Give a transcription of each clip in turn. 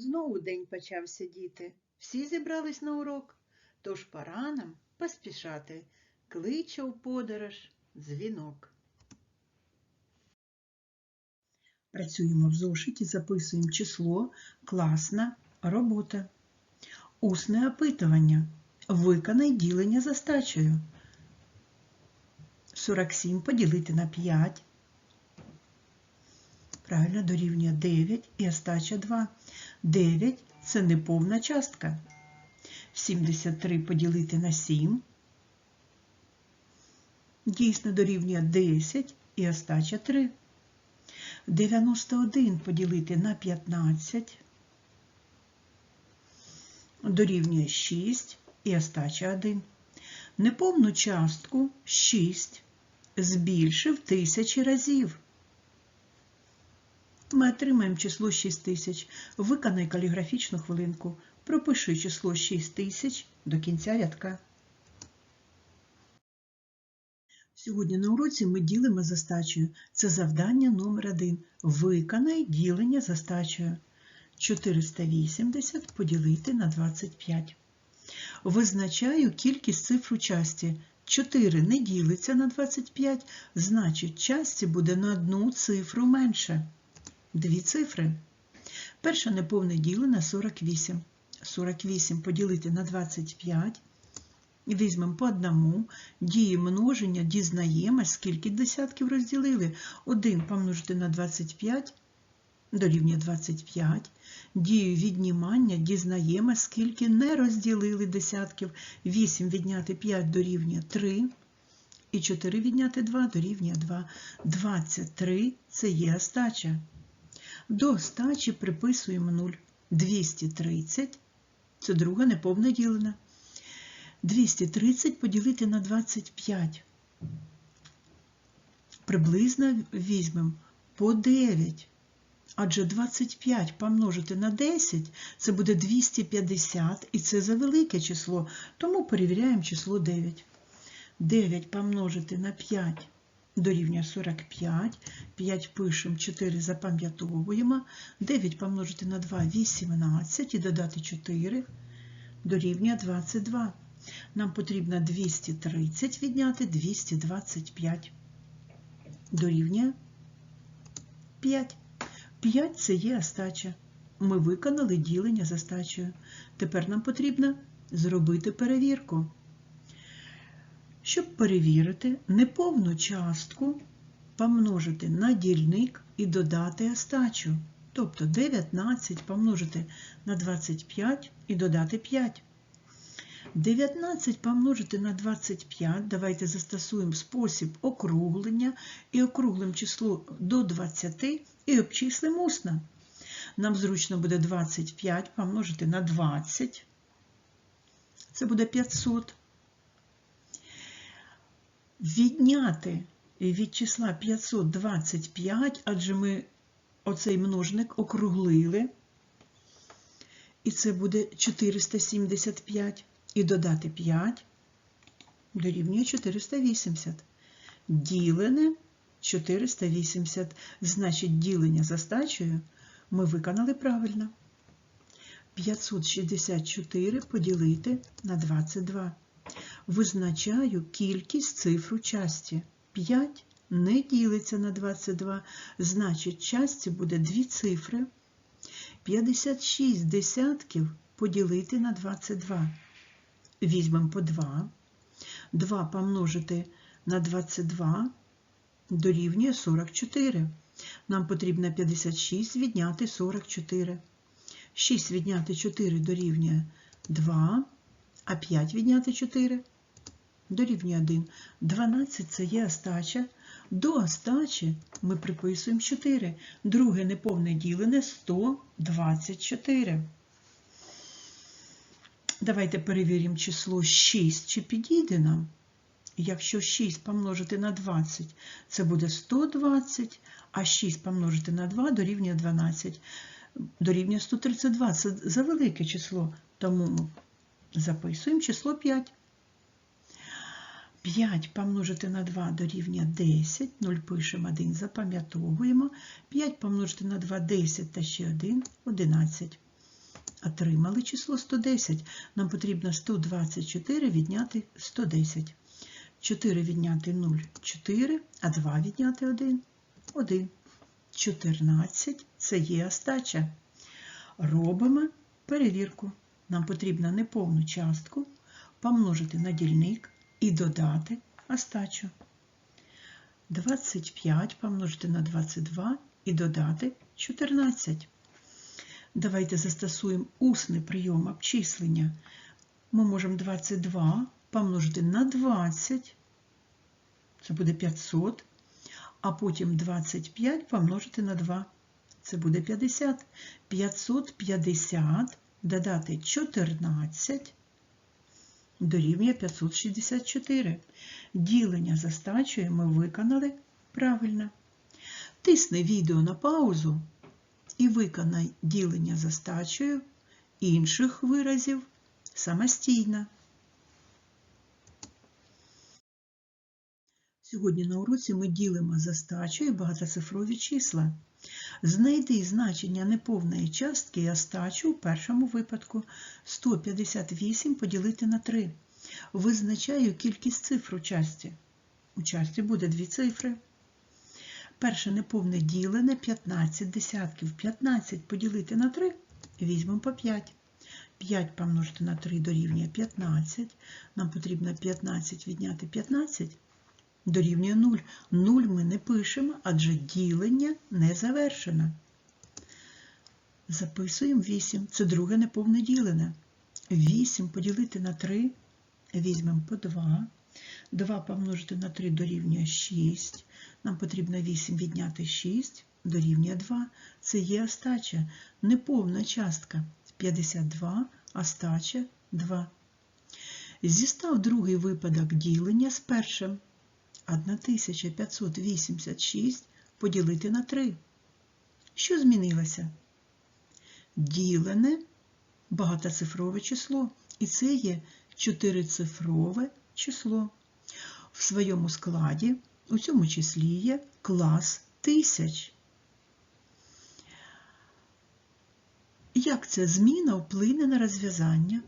Знову день почався, діти. Всі зібрались на урок. Тож пора нам поспішати. Кличе у подорож дзвінок. Працюємо в зошиті, записуємо число, класна робота. Усне опитування. Виконай ділення за стачею. 47 поділити на 5. Правильно, дорівнює 9 і остача 2. 9 – це неповна частка. 73 поділити на 7. Дійсно дорівнює 10 і остача 3. 91 поділити на 15. Дорівнює 6 і остача 1. Неповну частку 6 збільшив тисячі разів. Ми отримаємо число 6000. Виконай каліграфічну хвилинку. Пропиши число 6000 до кінця рядка. Сьогодні на уроці ми ділимо за стачею. Це завдання номер 1. Виконай ділення за стачею. 480 поділити на 25. Визначаю кількість цифр у часті. 4 не ділиться на 25, значить часті буде на одну цифру менше. Дві цифри. Перша неповне діло на 48. 48 поділити на 25. Візьмемо по одному. Дії множення дізнаємо, скільки десятків розділили. 1 помножити на 25 дорівнює 25. Дію віднімання дізнаємо, скільки не розділили десятків. 8 відняти 5 дорівнює 3. І 4 відняти 2 дорівнює 2. 23 це є остача. До остачі приписуємо 0. 230 це друга неповна ділена. 230 поділити на 25. Приблизно візьмемо по 9. Адже 25 помножити на 10 це буде 250, і це за велике число, тому перевіряємо число 9. 9 помножити на 5 дорівнює 45, 5 пишемо, 4 запам'ятовуємо, 9 помножити на 2 – 18 і додати 4 дорівнює 22. Нам потрібно 230 відняти 225. Дорівнює 5. 5 це є остача. Ми виконали ділення за стачею. Тепер нам потрібно зробити перевірку. Щоб перевірити неповну частку, помножити на дільник і додати остачу. Тобто 19 помножити на 25 і додати 5. 19 помножити на 25, давайте застосуємо спосіб округлення і округлимо число до 20 і обчислимо усно. Нам зручно буде 25 помножити на 20. Це буде 500. Відняти від числа 525, адже ми оцей множник округлили, і це буде 475. І додати 5 дорівнює 480. Ділене 480. Значить, ділення за стачею ми виконали правильно. 564 поділити на 22. Визначаю кількість цифр у часті. 5 не ділиться на 22, значить, часті буде 2 цифри. 56 десятків поділити на 22. Візьмемо по 2. 2 помножити на 22 дорівнює 44. Нам потрібно 56 відняти 44. 6 відняти 4 дорівнює 2, а 5 відняти 4 дорівнює 1. 12 це є остача. До остачі ми приписуємо 4. Друге неповне ділене 124. Давайте перевіримо число 6, чи підійде нам. Якщо 6 помножити на 20, це буде 120, а 6 помножити на 2 дорівнює 12, дорівнює 132. Це за велике число, тому записуємо число 5. 5 помножити на 2 дорівнює 10, 0 пишемо 1, запам'ятовуємо. 5 помножити на 2 10 та ще 1 11. Отримали число 110. Нам потрібно 124 відняти 110. 4 відняти 0 4, а 2 відняти 1 1. 14 це є остача. Робимо перевірку. Нам потрібно неповну частку помножити на дільник і додати остачу. 25 помножити на 22 і додати 14. Давайте застосуємо усний прийом обчислення. Ми можемо 22 помножити на 20, це буде 500, а потім 25 помножити на 2, це буде 50. 550 додати 14 дорівнює 564. Ділення за стачею ми виконали правильно. Тисни відео на паузу і виконай ділення за стачею інших виразів самостійно. Сьогодні на уроці ми ділимо за стачею багатоцифрові числа. Знайди значення неповної частки і остачу у першому випадку 158 поділити на 3. Визначаю кількість цифр у часті. У часті буде дві цифри. Перше неповне ділене 15 десятків. 15 поділити на 3 візьмемо по 5. 5 помножити на 3 дорівнює 15. Нам потрібно 15 відняти 15 дорівнює 0. 0 ми не пишемо, адже ділення не завершено. Записуємо 8. Це друге неповне ділене. 8 поділити на 3, візьмемо по 2. 2 помножити на 3 дорівнює 6. Нам потрібно 8 відняти 6, дорівнює 2. Це є остача. Неповна частка 52, остача 2. Зістав другий випадок ділення з першим. 1586 поділити на 3. Що змінилося? Ділене багатоцифрове число. І це є чотирицифрове число. В своєму складі у цьому числі є клас тисяч. Як ця зміна вплине на розв'язання?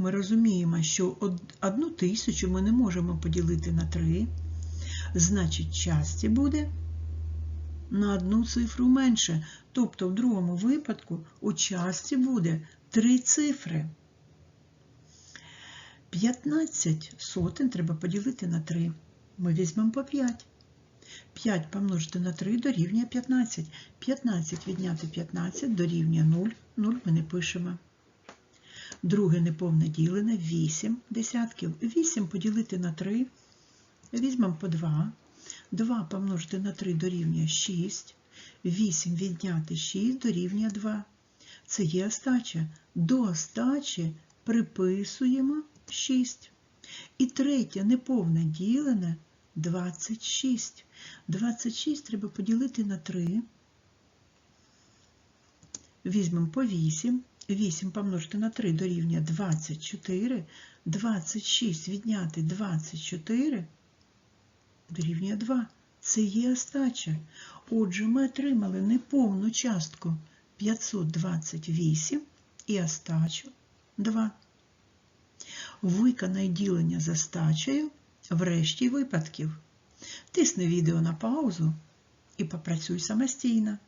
Ми розуміємо, що одну тисячу ми не можемо поділити на 3, значить, часті буде на одну цифру менше. Тобто, в другому випадку у часті буде 3 цифри. 15 сотень треба поділити на 3. Ми візьмемо по 5. 5 помножити на 3 дорівнює 15. 15 відняти 15 дорівнює 0. 0 ми не пишемо. Друге неповне ділене 8 десятків. 8 поділити на 3. Візьмемо по 2. 2 помножити на 3 дорівнює 6. 8 відняти 6 дорівнює 2. Це є остача. До остачі приписуємо 6. І третє неповне ділене 26. 26 треба поділити на 3. Візьмемо по 8. 8 помножити на 3 дорівнює 24. 26 відняти 24 дорівнює 2. Це є остача. Отже, ми отримали неповну частку 528 і остачу 2. Виконай ділення за стачею в решті випадків. Тисни відео на паузу і попрацюй самостійно.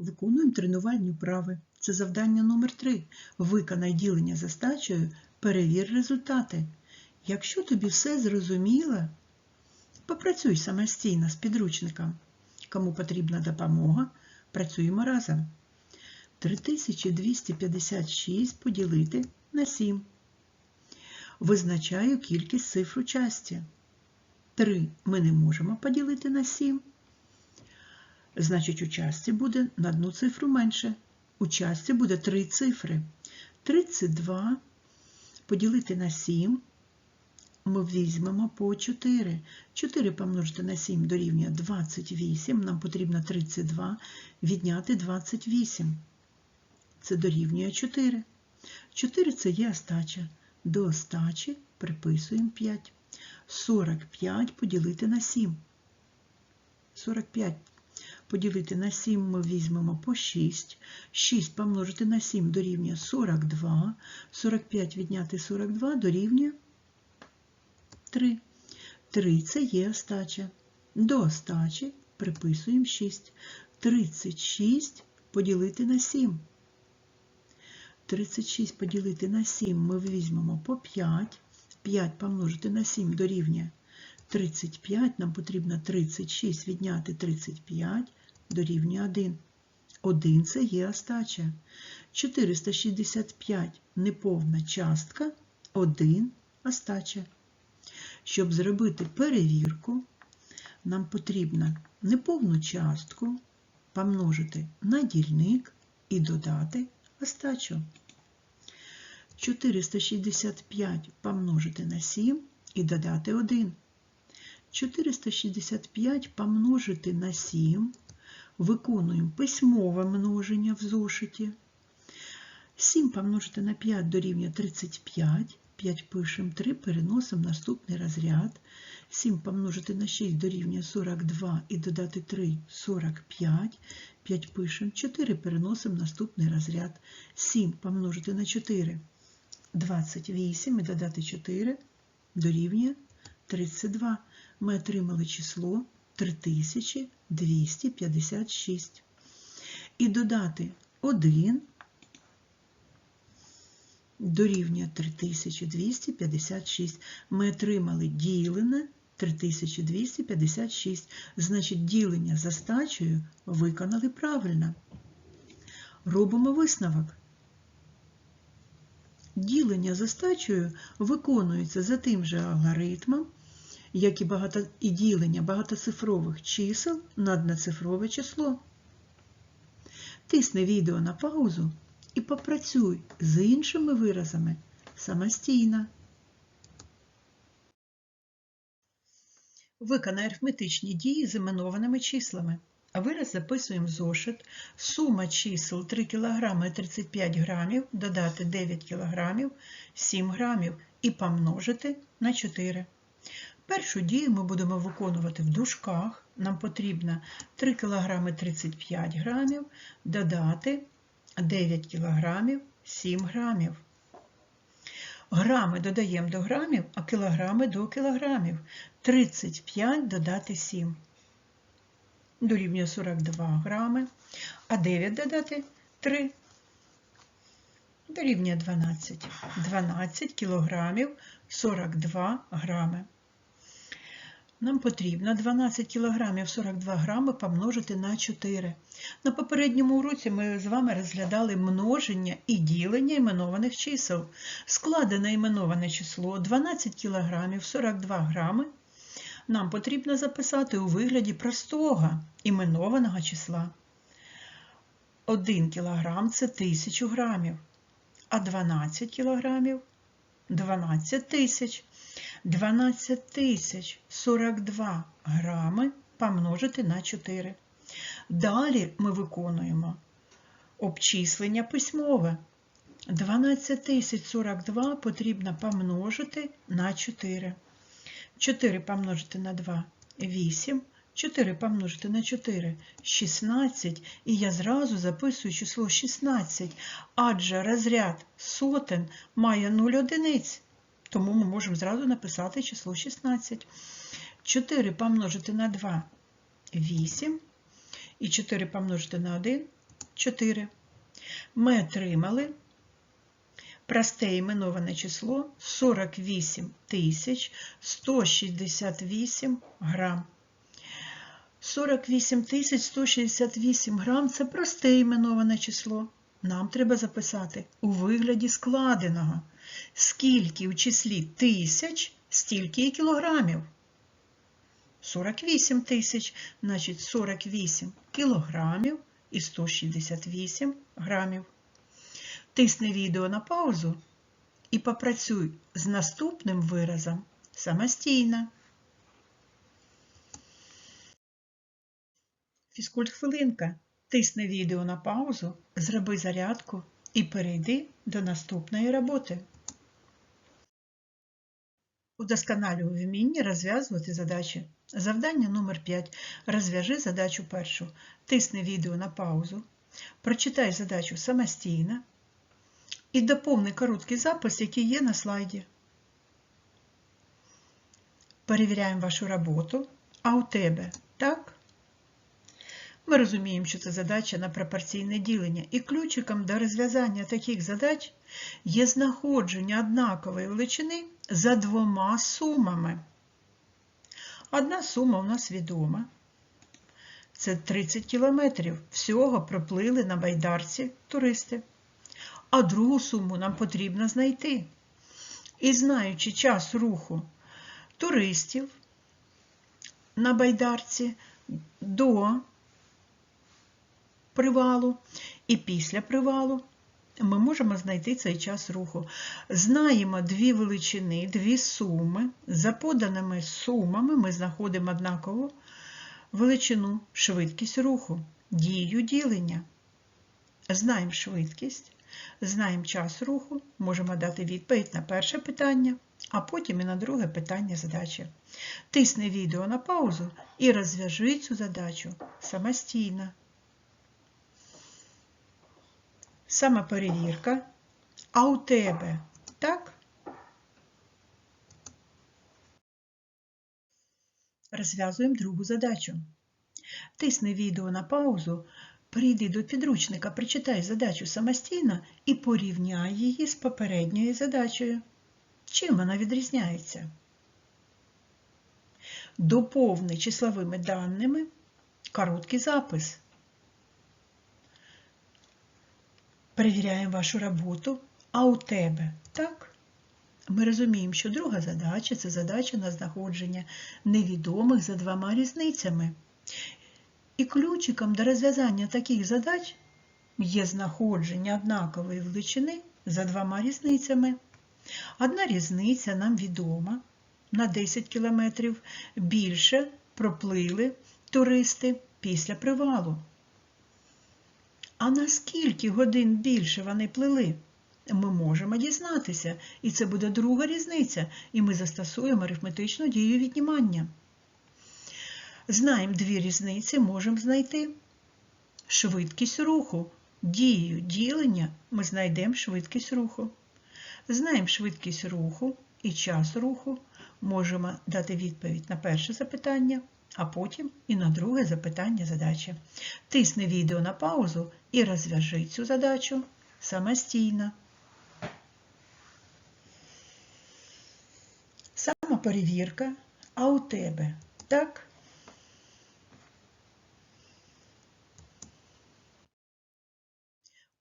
Виконуємо тренувальні вправи. Це завдання номер 3 Виконай ділення за стачею, перевір результати. Якщо тобі все зрозуміло, попрацюй самостійно з підручником. Кому потрібна допомога, працюємо разом. 3256 поділити на 7. Визначаю кількість цифр у часті. 3 ми не можемо поділити на 7. Значить, у часті буде на одну цифру менше. У часті буде 3 цифри. 32 поділити на 7. Ми візьмемо по 4. 4 помножити на 7 дорівнює 28. Нам потрібно 32 відняти 28. Це дорівнює 4. 4 це є остача. До остачі приписуємо 5. 45 поділити на 7. 45 поділити на 7 ми візьмемо по 6. 6 помножити на 7 дорівнює 42. 45 відняти 42 дорівнює 3. 3 це є остача. До остачі приписуємо 6. 36 поділити на 7. 36 поділити на 7 ми візьмемо по 5. 5 помножити на 7 дорівнює 35. Нам потрібно 36 відняти 35 дорівнює 1. 1 це є остача. 465 неповна частка, 1 остача. Щоб зробити перевірку, нам потрібно неповну частку помножити на дільник і додати остачу. 465 помножити на 7 і додати 1. 465 помножити на 7. Виконуємо письмове множення в зошиті. 7 помножити на 5 дорівнює 35. 5 пишемо 3, переносимо наступний розряд. 7 помножити на 6 дорівнює 42 і додати 3 45. 5 пишемо 4, переносимо наступний розряд. 7 помножити на 4 28 і додати 4 дорівнює 32. Ми отримали число 3256. І додати 1 дорівнює 3256. Ми отримали ділене 3256. Значить, ділення за стачею виконали правильно. Робимо висновок. Ділення за стачею виконується за тим же алгоритмом, як і, багато, і ділення багатоцифрових чисел на одноцифрове число. Тисни відео на паузу і попрацюй з іншими виразами самостійно. Виконай арифметичні дії з іменованими числами. А вираз записуємо в зошит. Сума чисел 3 кг і 35 грамів, додати 9 кг, 7 грамів і помножити на 4. Першу дію ми будемо виконувати в дужках. Нам потрібно 3 кг 35 грамів, додати 9 кг 7 грамів. Грами додаємо до грамів, а кілограми до кілограмів. 35 додати 7. Дорівнює 42 грами, а 9 додати 3. Дорівнює 12. 12 кілограмів 42 грами. Нам потрібно 12 кілограмів 42 грами помножити на 4. На попередньому уроці ми з вами розглядали множення і ділення іменованих чисел. Складене іменоване число 12 кілограмів 42 грами нам потрібно записати у вигляді простого іменованого числа. 1 кілограм – це 1000 грамів, а 12 кілограмів – 12 тисяч. 12 тисяч 42 грами помножити на 4. Далі ми виконуємо обчислення письмове. 12 тисяч 42 потрібно помножити на 4. 4 помножити на 2 8. 4 помножити на 4 16. І я зразу записую число 16, адже розряд сотен має 0 одиниць. Тому ми можемо зразу написати число 16. 4 помножити на 2 8. І 4 помножити на 1 4. Ми отримали просте іменоване число 48 168 грам. 48 168 грам це просте іменоване число. Нам треба записати у вигляді складеного. Скільки у числі тисяч, стільки і кілограмів. 48 тисяч, значить 48 кілограмів і 168 грамів. Тисни відео на паузу і попрацюй з наступним виразом самостійно. Фізкульт хвилинка. Тисни відео на паузу, зроби зарядку і перейди до наступної роботи. Удосконалюй вміння розв'язувати задачі. Завдання номер 5. Розв'яжи задачу першу. Тисни відео на паузу. Прочитай задачу самостійно і доповни короткий запис, який є на слайді. Перевіряємо вашу роботу. А у тебе так? Ми розуміємо, що це задача на пропорційне ділення, і ключиком до розв'язання таких задач є знаходження однакової величини за двома сумами. Одна сума у нас відома. Це 30 кілометрів. Всього проплили на байдарці туристи. А другу суму нам потрібно знайти. І знаючи час руху туристів на байдарці до привалу і після привалу, ми можемо знайти цей час руху. Знаємо дві величини, дві суми. За поданими сумами ми знаходимо однакову величину, швидкість руху, дію ділення. Знаємо швидкість, знаємо час руху, можемо дати відповідь на перше питання, а потім і на друге питання задачі. Тисни відео на паузу і розв'яжи цю задачу самостійно. Самоперевірка. А у тебе так? Розв'язуємо другу задачу. Тисни відео на паузу, прийди до підручника, прочитай задачу самостійно і порівняй її з попередньою задачею. Чим вона відрізняється? Доповни числовими даними короткий запис. Перевіряємо вашу роботу, а у тебе так? Ми розуміємо, що друга задача це задача на знаходження невідомих за двома різницями. І ключиком до розв'язання таких задач є знаходження однакової величини за двома різницями. Одна різниця нам відома на 10 кілометрів більше проплили туристи після привалу. А на скільки годин більше вони плили? Ми можемо дізнатися, і це буде друга різниця, і ми застосуємо арифметичну дію віднімання. Знаємо дві різниці, можемо знайти швидкість руху. Дію ділення ми знайдемо швидкість руху. Знаємо швидкість руху і час руху, можемо дати відповідь на перше запитання, а потім і на друге запитання задачі. Тисни відео на паузу і розв'яжи цю задачу самостійно. Самоперевірка, а у тебе так?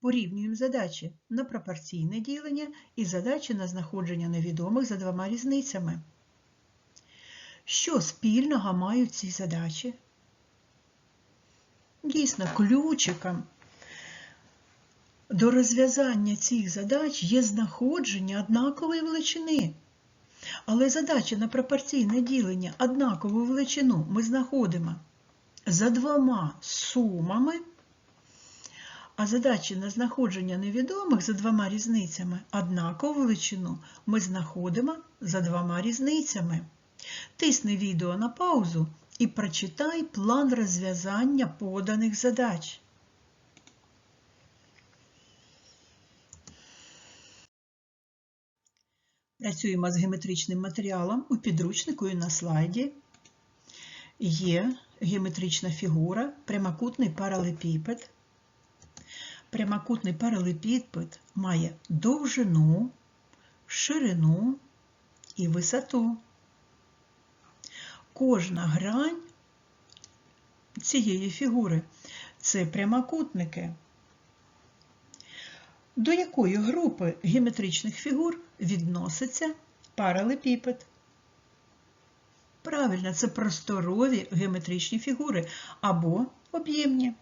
Порівнюємо задачі на пропорційне ділення і задачі на знаходження невідомих за двома різницями. Що спільного мають ці задачі? Дійсно, ключиком до розв'язання цих задач є знаходження однакової величини. Але задачі на пропорційне ділення однакову величину ми знаходимо за двома сумами, а задачі на знаходження невідомих за двома різницями однакову величину ми знаходимо за двома різницями. Тисни відео на паузу і прочитай план розв'язання поданих задач. Працюємо з геометричним матеріалом у підручнику і на слайді. Є геометрична фігура, прямокутний паралепіпед. Прямокутний паралепіпед має довжину, ширину і висоту. Кожна грань цієї фігури це прямокутники. До якої групи геометричних фігур відноситься паралепіпед? Правильно, це просторові геометричні фігури або об'ємні.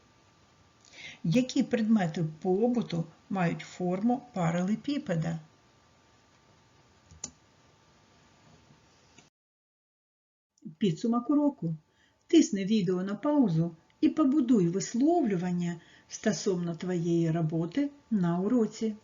Які предмети побуту мають форму паралепіпеда? Підсумок уроку. Тисни відео на паузу і побудуй висловлювання стосовно твоєї роботи на уроці.